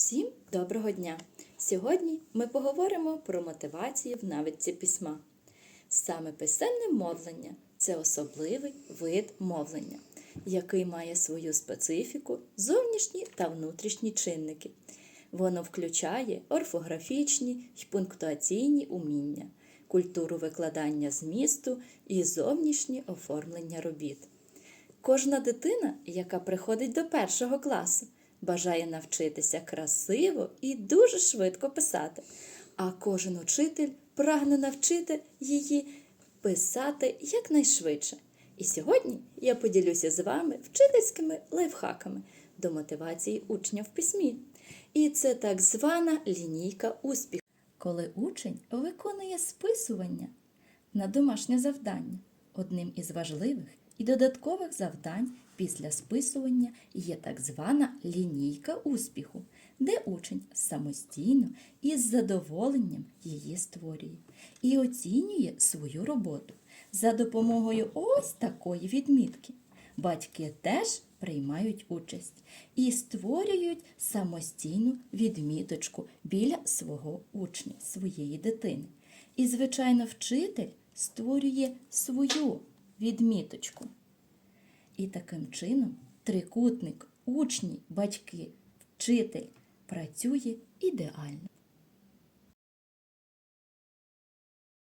Всім доброго дня! Сьогодні ми поговоримо про мотивацію в навичці письма. Саме писемне мовлення це особливий вид мовлення, який має свою специфіку, зовнішні та внутрішні чинники. Воно включає орфографічні й пунктуаційні уміння, культуру викладання змісту і зовнішнє оформлення робіт. Кожна дитина, яка приходить до першого класу, бажає навчитися красиво і дуже швидко писати, а кожен учитель прагне навчити її писати якнайшвидше. І сьогодні я поділюся з вами вчительськими лайфхаками до мотивації учня в письмі. І це так звана лінійка успіху, коли учень виконує списування на домашнє завдання. Одним із важливих і додаткових завдань після списування є так звана лінійка успіху, де учень самостійно і з задоволенням її створює і оцінює свою роботу за допомогою ось такої відмітки. Батьки теж приймають участь і створюють самостійну відміточку біля свого учня, своєї дитини. І, звичайно, вчитель створює свою відміточку. І таким чином трикутник учні, батьки, вчитель працює ідеально.